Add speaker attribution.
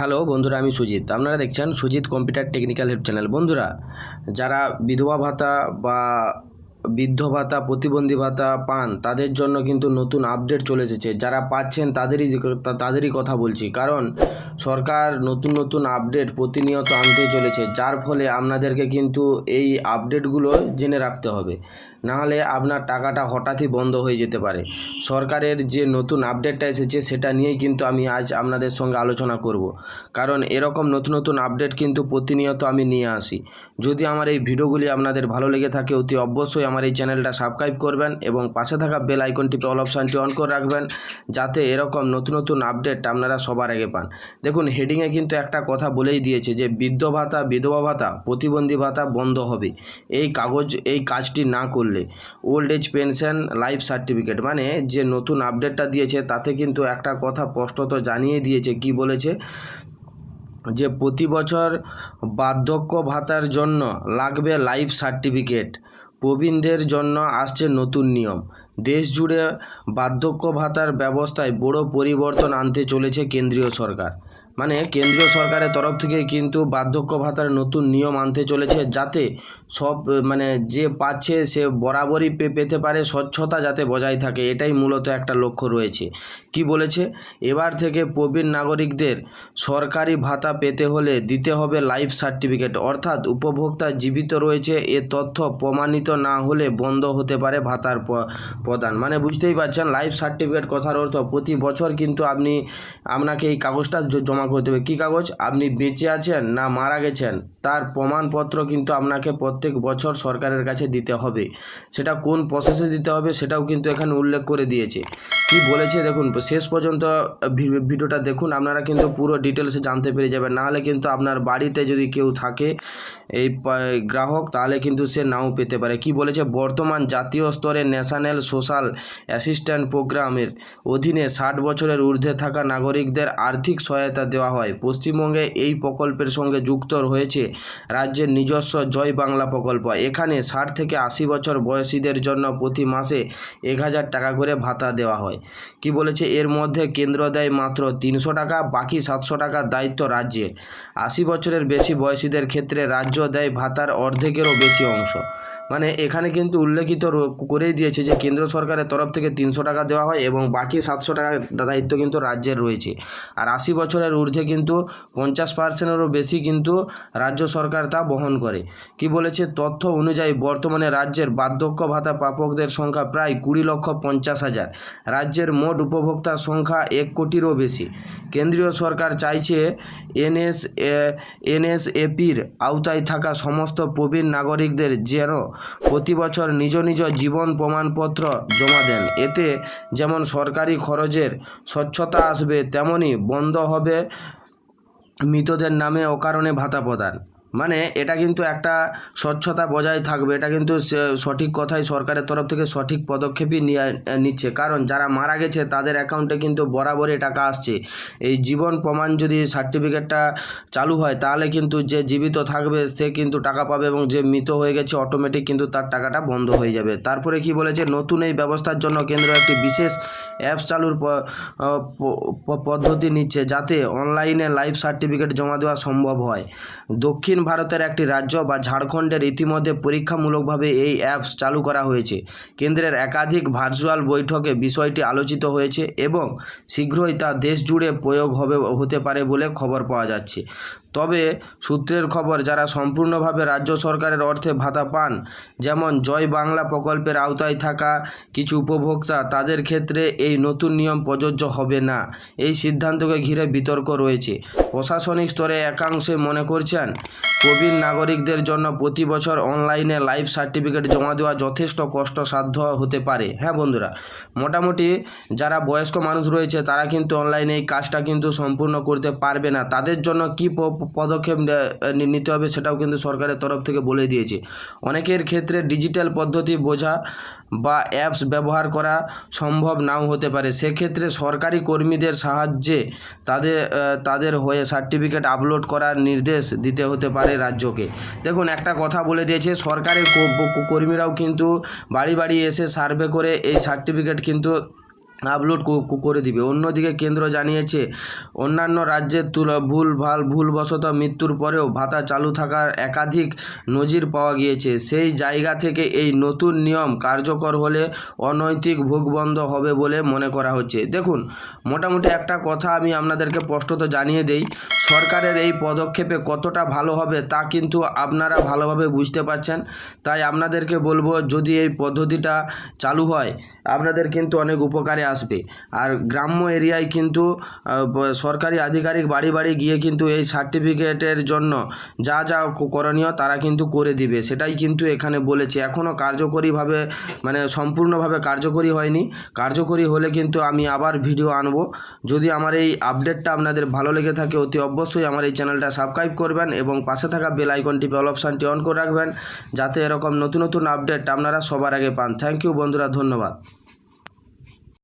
Speaker 1: Hello বন্ধুরা, আমি সুজিত। আপনারা দেখছেন Sujit computer technical help channel. বন্ধুরা, যারা বিধবা ভাতা বা বৃদ্ধ ভাতা, প্রতিবন্ধী ভাতা পান, তাদের জন্য কিন্তু নতুন আপডেট চলে এসেছে। যারা পাচ্ছেন তাদেরই তাদেরই কথা বলছি। কারণ সরকার নতুন নতুন আপডেট প্রতিনিয়ত আনতে চলেছে। যার ফলে আপনাদেরকে কিন্তু এই আপডেটগুলো জেনে রাখতে হবে। নাহলে আপনার টাকাটা হঠাৎই বন্ধ হয়ে যেতে পারে। সরকারের যে নতুন আপডেটটা এসেছে, সেটা নিয়েই কিন্তু আমি আজ আপনাদের সঙ্গে আলোচনা করব। কারণ এরকম নতুন নতুন আপডেট কিন্তু প্রতিনিয়ত আমি নিয়ে আসি। যদি আমার এই ভিডিওগুলি আপনাদের ভালো লেগে থাকে, অতি অবশ্যই আমার এই চ্যানেলটা সাবস্ক্রাইব করবেন এবং পাশে থাকা বেল আইকনটিতে অল অপশানটি অন করে রাখবেন, যাতে এরকম নতুন নতুন আপডেট আপনারা সবার আগে পান। দেখুন হেডিংয়ে কিন্তু একটা কথা বলেই দিয়েছে যে বৃদ্ধ ভাতা, বিধবা ভাতা, প্রতিবন্ধী ভাতা বন্ধ হবে। এই কাগজ, এই কাজটি না করলে। Old age pension life certificate মানে যে নতুন আপডেটটা দিয়েছে, তাতে কিন্তু একটা কথা স্পষ্টত জানিয়ে দিয়েছে, কি বলেছে? যে, প্রতি বছর বার্ধক্য ভাতার জন্য লাগবে লাইফ সার্টিফিকেট প্রবীণদের জন্য আসছে নতুন নিয়ম। দেশজুড়ে বার্ধক্য ভাতার ব্যবস্থায় বড় পরিবর্তন আনতে চলেছে কেন্দ্রীয় সরকার। মানে কেন্দ্রীয় সরকারের তরফ থেকে কিন্তু বার্ধক্য ভাতার নতুন নিয়ম আনতে চলেছে যাতে সব মানে যে পাচ্ছে সে বরাবরই পেতে পারে, স্বচ্ছতা যাতে বজায় থাকে, এটাই মূলত একটা লক্ষ্য রয়েছে। কি বলেছে? এবার থেকে প্রবীণ নাগরিকদের সরকারি ভাতা পেতে হলে দিতে হবে লাইফ সার্টিফিকেট। অর্থাৎ উপভোক্তা জীবিত রয়েছে, এ তথ্য প্রমাণিত না হলে বন্ধ হতে পারে ভাতার প্রদান। মানে বুঝতেই পারছেন, লাইফ সার্টিফিকেট কথার অর্থ প্রতি বছর কিন্তু আপনি, আপনাকে এই কাগজটা জমা করতে হবে। কী কাগজ? আপনি বেঁচে আছেন না মারা গেছেন? তার প্রমাণপত্র কিন্তু আপনাকে প্রত্যেক বছর সরকারের কাছে দিতে হবে। সেটা কোন প্রসেসে দিতে হবে সেটাও কিন্তু এখানে উল্লেখ করে দিয়েছে। কি বলেছে দেখুন, শেষ পর্যন্ত ভিডিওটা দেখুন। আপনারা কিন্তু পুরো ডিটেলসে জানতে পেরে যাবেন। নাহলে কিন্তু আপনার বাড়িতে যদি কেউ থাকে এই গ্রাহক তাহলে কিন্তু সে নাও পেতে পারে। কি বলেছে? বর্তমান জাতীয় স্তরে ন্যাশনাল সোশ্যাল অ্যাসিস্ট্যান্ট প্রোগ্রামের অধীনে ষাট বছরের ঊর্ধ্বে থাকা নাগরিকদের আর্থিক সহায়তা দেওয়া হয়। পশ্চিমবঙ্গে এই প্রকল্পের সঙ্গে যুক্ত হয়েছে রাজ্যের নিজস্ব জয় বাংলা প্রকল্প। এখানে ষাট থেকে আশি বছর বয়সীদের জন্য প্রতি মাসে এক হাজার টাকা করে ভাতা দেওয়া হয়। কি বলেছে? এর মধ্যে কেন্দ্র দেয় মাত্র তিনশো টাকা, বাকি সাতশো টাকার দায়িত্ব রাজ্যের। আশি বছরের বেশি বয়সীদের ক্ষেত্রে রাজ্য দেয় ভাতার অর্ধেকেরও বেশি অংশ। মানে এখানে কিন্তু উল্লেখিত করেই দিয়েছে যে কেন্দ্র সরকারের তরফ থেকে তিনশো টাকা দেওয়া হয় এবং বাকি সাতশো টাকার দায়িত্ব কিন্তু রাজ্যের রয়েছে। আর আশি বছরের ঊর্ধ্বে কিন্তু পঞ্চাশ পার্সেন্টেরও বেশি কিন্তু রাজ্য সরকার তা বহন করে। কি বলেছে? তথ্য অনুযায়ী বর্তমানে রাজ্যের বার্ধক্য ভাতা প্রাপকদের সংখ্যা প্রায় কুড়ি লক্ষ পঞ্চাশ হাজার। রাজ্যের মোট উপভোক্তার সংখ্যা এক কোটিরও বেশি। কেন্দ্রীয় সরকার চাইছে এনএস এনএসএপির আওতায় থাকা সমস্ত প্রবীণ নাগরিকদের যেন প্রতি বছর নিজ নিজ জীবন প্রমাণপত্র জমা দেন। এতে যেমন সরকারি খরচের স্বচ্ছতা আসবে তেমনই বন্ধ হবে মৃতদের নামে অকারণে ভাতা প্রদান। মানে এটা কিন্তু একটা স্বচ্ছতা বজায় থাকবে, এটা কিন্তু সঠিক কথাই সরকারের তরফ থেকে সঠিক পদক্ষেপই নিচ্ছে। কারণ যারা মারা গেছে তাদের অ্যাকাউন্টে কিন্তু বরাবরই টাকা আসছে। এই জীবন প্রমাণ যদি সার্টিফিকেটটা চালু হয়, তাহলে কিন্তু যে জীবিত থাকবে সে কিন্তু টাকা পাবে এবং যে মৃত হয়ে গেছে অটোমেটিক কিন্তু তার টাকাটা বন্ধ হয়ে যাবে। তারপরে কি বলেছে? নতুন এই ব্যবস্থার জন্য কেন্দ্র একটি বিশেষ অ্যাপস চালুর পদ্ধতি নিচ্ছে যাতে অনলাইনে লাইফ সার্টিফিকেট জমা দেওয়া সম্ভব হয়। দক্ষিণ ভারতের একটি রাজ্য বা ঝাড়খণ্ডের ইতিমধ্যে পরীক্ষামূলকভাবে এই অ্যাপস চালু করা হয়েছে। কেন্দ্রের একাধিক ভার্চুয়াল বৈঠকে বিষয়টি আলোচিত হয়েছে এবং শীঘ্রই তা দেশ জুড়ে প্রয়োগ হবে, হতে পারে বলে খবর পাওয়া যাচ্ছে। তবে সূত্রের খবর, যারা সম্পূর্ণভাবে রাজ্য সরকারের অর্থে ভাতা পান, যেমন জয় বাংলা প্রকল্পের আওতায় থাকা কিছু উপভোক্তা, তাদের ক্ষেত্রে এই নতুন নিয়ম প্রযোজ্য হবে না। এই সিদ্ধান্তকে ঘিরে বিতর্ক রয়েছে। প্রশাসনিক স্তরে একাংশে মনে করছেন, প্রবীণ নাগরিকদের জন্য প্রতি বছর অনলাইনে লাইফ সার্টিফিকেট জমা দেওয়া যথেষ্ট কষ্টসাধ্য হতে পারে। হ্যাঁ বন্ধুরা, মোটামুটি যারা বয়স্ক মানুষ রয়েছে, তারা কিন্তু অনলাইনে এই কাজটা কিন্তু সম্পূর্ণ করতে পারবে না। তাদের জন্য কী পদক্ষেপ নিতে হবে সেটাও কিন্তু সরকারের তরফ থেকে বলে দিয়েছে। অনেকের ক্ষেত্রে ডিজিটাল পদ্ধতি বোঝা বা অ্যাপস ব্যবহার করা সম্ভব নাও হতে পারে। সেক্ষেত্রে সরকারি কর্মীদের সাহায্যে তাদের তাদের হয়ে সার্টিফিকেট আপলোড করার নির্দেশ দিতে হতে পারে রাজ্যকে। দেখুন, একটা কথা বলে দিয়েছে, সরকারের কর্মীরাও কিন্তু বাড়ি বাড়ি এসে সার্ভে করে এই সার্টিফিকেট কিন্তু আপলোড করে দিবে। অন্যদিকে কেন্দ্র জানিয়েছে, অন্যান্য রাজ্যের তুলা ভুল ভালো ভুলবশত মৃত্যুর পরেও ভাতা চালু থাকার একাধিক নজির পাওয়া গিয়েছে। সেই জায়গা থেকে এই নতুন নিয়ম কার্যকর হলে অনৈতিক ভোগবন্ধ হবে বলে মনে করা হচ্ছে। দেখুন, মোটামুটি একটা কথা আমি আপনাদেরকে স্পষ্টত জানিয়ে দেই। সরকারের এই পদক্ষেপে কতটা ভালো হবে তা কিন্তু আপনারা ভালোভাবে বুঝতে পারছেন। তাই আপনাদেরকে বলব, যদি এই পদ্ধতিটা চালু হয়, আপনাদের কিন্তু অনেক উপকারে আসবে। আর গ্রাম্য এরিয়ায় কিন্তু সরকারি আধিকারিক বাড়ি বাড়ি গিয়ে কিন্তু এই সার্টিফিকেটের জন্য যা যা করণীয় তারা কিন্তু করে দিবে। সেটাই কিন্তু এখানে বলেছে। এখনও কার্যকরীভাবে মানে সম্পূর্ণভাবে কার্যকরী হয়নি। কার্যকরী হলে কিন্তু আমি আবার ভিডিও আনব। যদি আমার এই আপডেটটা আপনাদের ভালো লেগে থাকে, অতি অবশ্যই আমার এই চ্যানেলটা সাবস্ক্রাইব করবেন এবং পাশে থাকা বেল আইকনটি, বেল অপশানটি অন করে রাখবেন, যাতে এরকম নতুন নতুন আপডেট আপনারা সবার আগে পান। থ্যাংক ইউ বন্ধুরা, ধন্যবাদ।